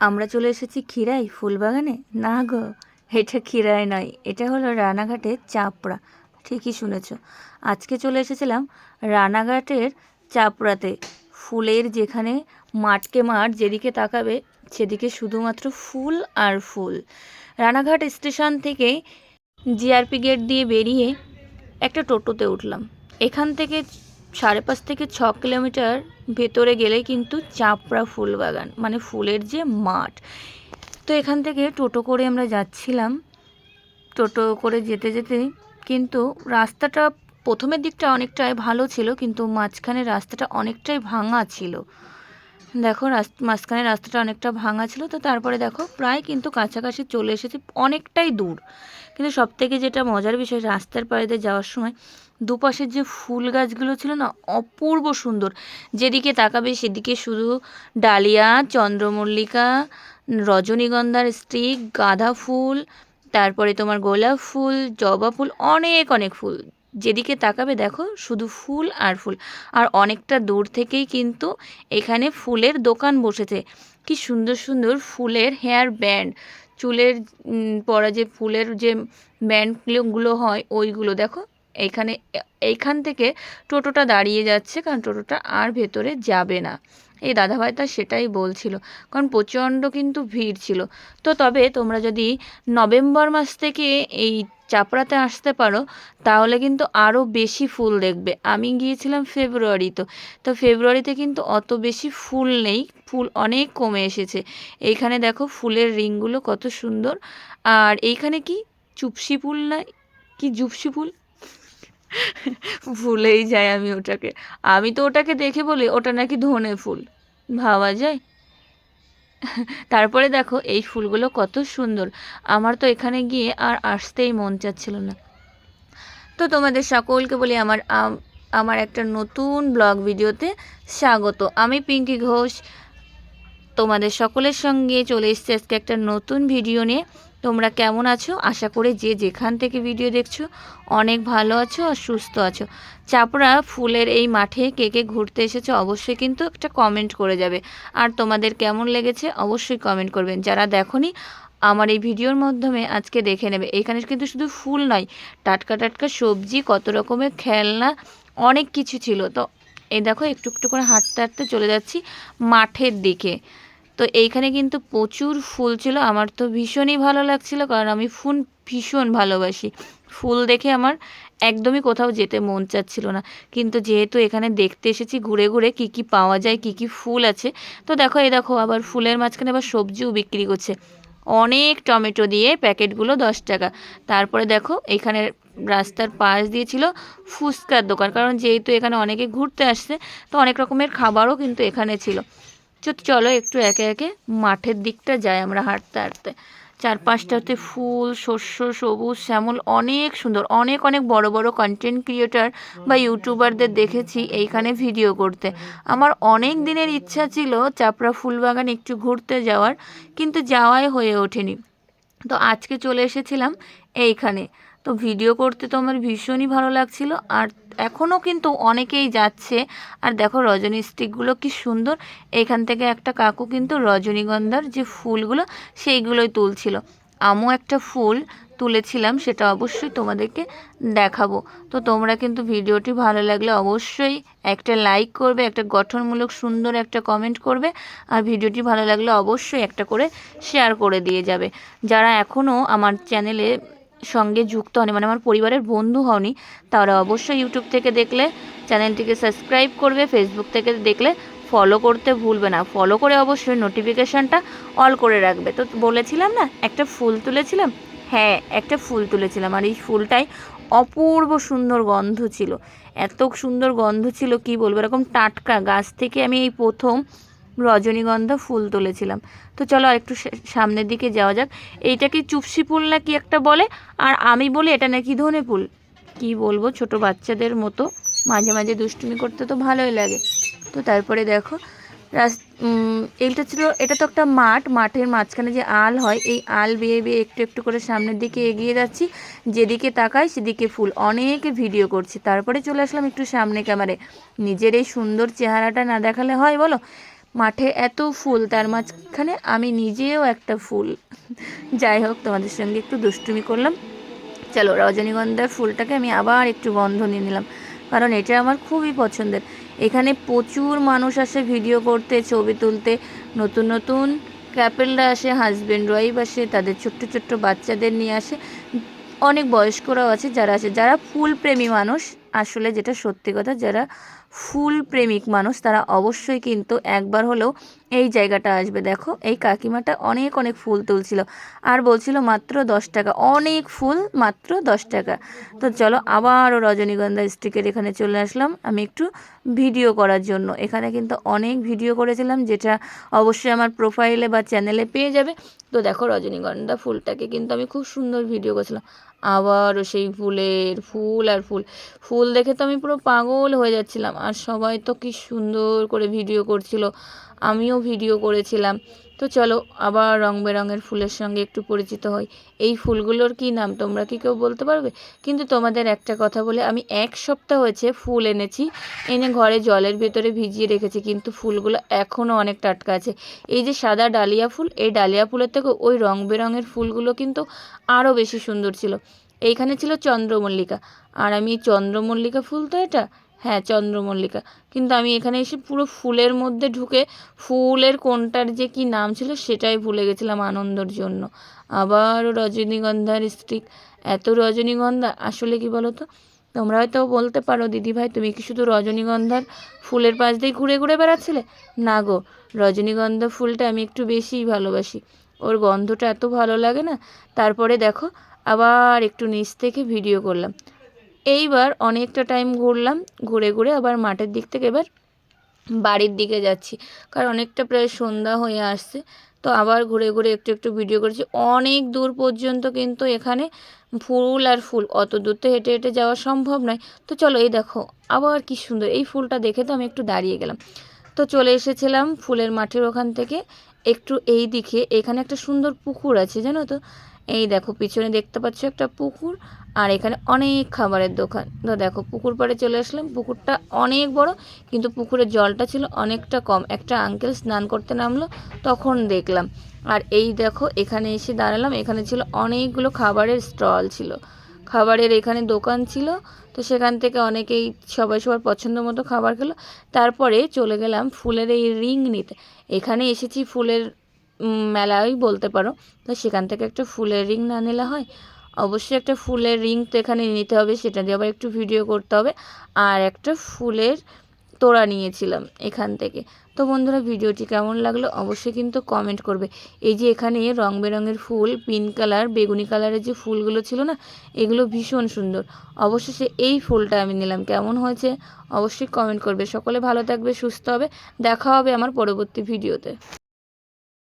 আমরা চলে এসেছি ক্ষীরাই ফুলবাগানে? না গো, এটা ক্ষীরাই নয়, এটা হলো রানাঘাটের চাপড়া। ঠিকই শুনেছ। আজকে চলে এসেছিলাম রানাঘাটের চাপড়াতে। ফুলের যেখানে মাঠকে মাঠ যেদিকে তাকাবে, সেদিকে শুধুমাত্র ফুল আর ফুল। রানাঘাট স্টেশন থেকে জিআরপি গেট দিয়ে বেরিয়ে একটা টোটোতে উঠলাম। এখান থেকে সাড়ে পাঁচ থেকে ছ কিলোমিটার ভেতরে গেলে কিন্তু চাপড়া ফুল বাগান মানে ফুলের যে মাঠ। তো এখান থেকে টোটো করে আমরা যাচ্ছিলাম। টোটো করে যেতে যেতে কিন্তু রাস্তাটা প্রথমের দিকটা অনেকটাই ভালো ছিল, কিন্তু মাঝখানে রাস্তাটা অনেকটাই ভাঙা ছিল। দেখো মাঝখানে রাস্তাটা অনেকটা ভাঙা ছিল, তো তারপরে দেখো, প্রায় কিন্তু কাছাকাছি চলে এসেছি, অনেকটাই দূর। কিন্তু সব থেকে যেটা মজার বিষয়, রাস্তার পাড়ে দিয়ে যাওয়ার সময় দুপাশের যে ফুল গাছগুলো ছিল না, অপূর্ব সুন্দর। যেদিকে তাকাবে সেদিকে শুধু ডালিয়া, চন্দ্রমল্লিকা, রজনীগন্ধার স্টিক গাঁদা ফুল, তারপরে তোমার গোলাপ ফুল, জবা ফুল, অনেক অনেক ফুল। যেদিকে তাকাবে দেখো, শুধু ফুল আর ফুল। আর অনেকটা দূর থেকেই কিন্তু এখানে ফুলের দোকান বসেছে। কি সুন্দর সুন্দর ফুলের হেয়ার ব্যান্ড। চুলের পরা যে ফুলের যে ব্যান্ডগুলো হয়, ওইগুলো দেখো। এইখানে এইখান থেকে টোটোটা দাঁড়িয়ে যাচ্ছে, কারণ টোটোটা আর ভেতরে যাবে না। এই দাদাভাইটা সেটাই বলছিল, কারণ প্রচণ্ড কিন্তু ভিড় ছিল। তো তবে তোমরা যদি নভেম্বর মাস থেকে এই চাপড়াতে আসতে পারো, তাহলে কিন্তু আরও বেশি ফুল দেখবে। আমি গিয়েছিলাম ফেব্রুয়ারিতে, তো ফেব্রুয়ারিতে কিন্তু অত বেশি ফুল নেই, ফুল অনেক কমে এসেছে। এইখানে দেখো ফুলের রিংগুলো কত সুন্দর। আর এইখানে কি চুপসি ফুল না, কি জুপসি ফুল? ভুলেই যাই আমি ওটাকে। আমি তো ওটাকে দেখে বলি, ওটা নাকি ধনে ফুল। ভাবা যায়? তারপরে দেখো, এই ফুলগুলো কত সুন্দর। আমার তো এখানে গিয়ে আর আসতেই মন চাচ্ছিল না। তো তোমাদের সকলকে বলি, আমার আমার একটা নতুন ব্লগ ভিডিওতে স্বাগত। আমি পিঙ্কি ঘোষ। তোমাদের সকলের সঙ্গে চলে এসেছি আজকে একটা নতুন ভিডিও নিয়ে। তোমরা কেমন আছো? আশা করে যে যেখান থেকে ভিডিও দেখছ, অনেক ভালো আছো আর সুস্থ আছো। চাপড়া ফুলের এই মাঠে কে কে ঘুরতে এসেছ অবশ্যই কিন্তু একটা কমেন্ট করে যাবে। আর তোমাদের কেমন লেগেছে অবশ্যই কমেন্ট করবেন। যারা দেখোনি, আমার এই ভিডিওর মাধ্যমে আজকে দেখে নেবে। এখানে কিন্তু শুধু ফুল নয়, টাটকা টাটকা সবজি, কত রকমের খেলনা, অনেক কিছু ছিল। তো এই দেখো, একটু একটু করে হাঁটতে হাঁটতে চলে যাচ্ছি মাঠের দিকে। তো এইখানে কিন্তু প্রচুর ফুল ছিল। আমার তো ভীষণই ভালো লাগছিল কারণ আমি ফুল ভীষণ ভালোবাসি। ফুল দেখে আমার একদমই কোথাও যেতে মন চাচ্ছিল না। কিন্তু যেহেতু এখানে দেখতে এসেছি ঘুরে ঘুরে কি কি পাওয়া যায়, কি কি ফুল আছে, তো দেখো, এই দেখো, আবার ফুলের মাঝখানে আবার সবজিও বিক্রি করছে। অনেক টমেটো দিয়ে প্যাকেটগুলো দশ টাকা। তারপরে দেখো, এখানে রাস্তার পাশ দিয়ে ছিল ফুচকার দোকান। কারণ যেহেতু এখানে অনেকে ঘুরতে আসছে, তো অনেক রকমের খাবারও কিন্তু এখানে ছিল। চলো একটু একে একে মাঠের দিকটা যাই আমরা হাঁটতে হাঁটতে। চারপাশটাতে ফুল, শস্য, সবুজ, শ্যামল, অনেক সুন্দর, অনেক অনেক বড় বড় কন্টেন্ট ক্রিয়েটার বা ইউটিউবারদের দেখেছি এইখানে ভিডিও করতে। আমার অনেক দিনের ইচ্ছা ছিল চাপড়া ফুলবাগান একটু ঘুরতে যাওয়ার, কিন্তু যাওয়াই হয়ে ওঠেনি। তো আজকে চলে এসেছিলাম এইখানে। তো ভিডিও করতে তো আমার ভীষণই ভালো লাগছিল, আর এখনও কিন্তু অনেকেই যাচ্ছে। আর দেখো রজনী স্টিকগুলো কি সুন্দর। এখান থেকে একটা কাকু কিন্তু রজনীগন্ধার যে ফুলগুলো, সেইগুলোই তুলছিল। আমিও একটা ফুল তুলেছিলাম, সেটা অবশ্যই তোমাদেরকে দেখাবো। তো তোমরা কিন্তু ভিডিওটি ভালো লাগলে অবশ্যই একটা লাইক করবে, একটা গঠনমূলক সুন্দর একটা কমেন্ট করবে। আর ভিডিওটি ভালো লাগলে অবশ্যই একটা করে শেয়ার করে দিয়ে যাবে। যারা এখনও আমার চ্যানেলে সঙ্গে যুক্ত হয়নি মানে আমার পরিবারের বন্ধু হওনি। তারা অবশ্যই ইউটিউব থেকে দেখলে, চ্যানেলটিকে সাবস্ক্রাইব করবে ফেসবুক থেকে দেখলে ফলো করতে ভুলবে না। ফলো করে অবশ্যই নোটিফিকেশানটা অল করে রাখবে। তো বলেছিলাম না, একটা ফুল তুলেছিলাম? হ্যাঁ একটা ফুল তুলেছিলাম। আর এই ফুলটাই অপূর্ব সুন্দর গন্ধ ছিল। এত সুন্দর গন্ধ ছিল, কি বলব? এরকম টাটকা। গাছ থেকে আমি এই প্রথম রজনীগন্ধা ফুল তুলেছিলাম। তো চলো একটু সামনের দিকে যাওয়া যাক। এইটা কি চুপসি ফুল না কি একটা বলে? আর আমি বলি এটা নাকি ধনে ফুল। কি বলব, ছোট বাচ্চাদের মতো। মাঝে মাঝে দুষ্টুমি করতে তো ভালোই লাগে। তো তারপরে দেখো এইটা ছিল, এটা তো একটা মাঠ। মাঠের মাঝখানে যে আল হয়, এই আল বেয়ে বেয়ে একটু একটু করে সামনের দিকে এগিয়ে যাচ্ছি। যেদিকে তাকাই সেদিকে ফুল। অনেক ভিডিও করছি। তারপরে চলে আসলাম একটু সামনে ক্যামেরায়। নিজের এই সুন্দর চেহারাটা না দেখালে হয় বলো? মাঠে এত ফুল, তার মাঝখানে আমি নিজেও একটা ফুল। যাই হোক, তোমাদের সঙ্গে একটু দুষ্টুমি করলাম। চলো, রজনীগন্ধার ফুলটাকে আমি আবার একটু গন্ধ নিয়ে নিলাম, কারণ এটা আমার খুবই পছন্দের। এখানে প্রচুর মানুষ আসে ভিডিও করতে, ছবি তুলতে, নতুন নতুন ক্যাপেলরা আসে হাজব্যান্ড ওয়াইফ আসে, তাদের ছোট্ট ছোট্ট বাচ্চাদের নিয়ে আসে। অনেক বয়স্করাও আছে যারা আছে যারা ফুল প্রেমী মানুষ। আসলে যেটা সত্যি কথা, যারা ফুল প্রেমিক মানুষ, তারা অবশ্যই কিন্তু একবার হলেও এই জায়গাটা আসবে। দেখো, এই কাকিমাটা অনেক অনেক ফুল তুলছিল। আর বলছিল মাত্র দশ টাকা। অনেক ফুল, মাত্র দশ টাকা। তো চলো, আবারও রজনীগন্ধা স্টিকের এখানে চলে আসলাম। আমি একটু ভিডিও করার জন্য। এখানে কিন্তু অনেক ভিডিও করেছিলাম, যেটা অবশ্যই আমার প্রোফাইলে বা চ্যানেলে পেয়ে যাবে। তো দেখো, রজনীগন্ধা ফুলটাকে কিন্তু আমি খুব সুন্দর ভিডিও করেছিলাম। আবারও সেই ফুলের ফুল আর ফুল। ফুল দেখে তো আমি পুরো পাগল হয়ে যাচ্ছিলাম। আর সবাই তো কি সুন্দর করে ভিডিও করছিল। আমিও ভিডিও করেছিলাম। তো চলো, আবার রং বেরঙের ফুলের সঙ্গে একটু পরিচিত হই। এই ফুলগুলোর কি নাম? তোমরা কি কেউ বলতে পারবে? কিন্তু তোমাদের একটা কথা বলে, আমি এক সপ্তাহ হয়েছে ফুল এনেছি, এনে ঘরে জলের ভেতরে ভিজিয়ে রেখেছি, কিন্তু ফুলগুলো এখনও অনেক টাটকা আছে। এই যে সাদা ডালিয়া ফুল, এই ডালিয়া ফুলের থেকে ওই রং বেরঙের ফুলগুলো কিন্তু আরও বেশি সুন্দর ছিল। এইখানে ছিল চন্দ্রমল্লিকা। আর আমি চন্দ্রমল্লিকা ফুল তো এটা হ্যাঁ চন্দ্রমল্লিকা। কিন্তু আমি এখানে এসে পুরো ফুলের মধ্যে ঢুকে ফুলের কোনটার যে কি নাম ছিল সেটাই ভুলে গেছিলাম আনন্দর জন্য। আবারও রজনীগন্ধার স্টিক এত রজনীগন্ধা, আসলে কি বলো তো তোমরা হয়তো বলতে পারো দিদি ভাই তুমি কি শুধু রজনীগন্ধার ফুলের পাশ দিয়ে ঘুরে ঘুরে বেড়াচ্ছিলে? না গো, রজনীগন্ধা ফুলটা আমি একটু বেশিই ভালোবাসি। ওর গন্ধটা এত ভালো লাগে না? তারপরে দেখো, আবার একটু নিচ থেকে ভিডিও করলাম। এইবার অনেকটা টাইম ঘুরলাম, ঘুরে ঘুরে আবার মাঠের দিক থেকে এবার বাড়ির দিকে যাচ্ছি। কারণ অনেকটা প্রায় সন্ধ্যা হয়ে আসছে, তো আবার ঘুরে ঘুরে একটু একটু ভিডিও করেছি। অনেক দূর পর্যন্ত কিন্তু এখানে ফুল আর ফুল, অত দূর তো হেঁটে হেঁটে যাওয়া সম্ভব নয়। তো চলো এই দেখো, আবার কি সুন্দর, এই ফুলটা দেখে তো আমি একটু দাঁড়িয়ে গেলাম। তো চলে এসেছিলাম ফুলের মাঠের ওখান থেকে, একটু এই দিকে, এখানে একটা সুন্দর পুকুর আছে, জানো তো? এই দেখো, পিছনে দেখতে পাচ্ছ একটা পুকুর, আর এখানে অনেক খাবারের দোকান। তো দেখো, পুকুর পাড়ে চলে আসলাম। পুকুরটা অনেক বড়, কিন্তু পুকুরের জলটা ছিল অনেকটা কম। একটা আঙ্কেল স্নান করতে নামলো, তখন দেখলাম। আর এই দেখো, এখানে এসে দাঁড়ালাম। এখানে ছিল অনেকগুলো খাবারের স্টল ছিল। খাবারের এখানে দোকান ছিল, তো সেখান থেকে অনেকেই সবাই সবার পছন্দ মতো খাবার খেলো। তারপরে চলে গেলাম ফুলের এই রিং নিতে। এখানে এসেছি ফুলের মেলাই বলতে পারো। তো সেখান থেকে একটা ফুলের রিং না নিলে হয়। অবশ্যই একটা ফুলের রিং তো এখানে নিতে হবে, সেটা দিয়ে আবার একটু ভিডিও করতে হবে। আর একটা ফুলের তোড়া নিয়েছিলাম এখান থেকে। তো বন্ধুরা, ভিডিওটি কেমন লাগল অবশ্যই কিন্তু কমেন্ট করবে। এই যে এখানে রং বেরঙের ফুল পিঙ্ক কালার বেগুনি কালারের যে ফুলগুলো ছিল না, এগুলো ভীষণ সুন্দর। অবশেষে এই ফুলটা আমি নিলাম। কেমন হয়েছে অবশ্যই কমেন্ট করবে। সকলে ভালো থাকবে, সুস্থ হবে। দেখা হবে আমার পরবর্তী ভিডিওতে।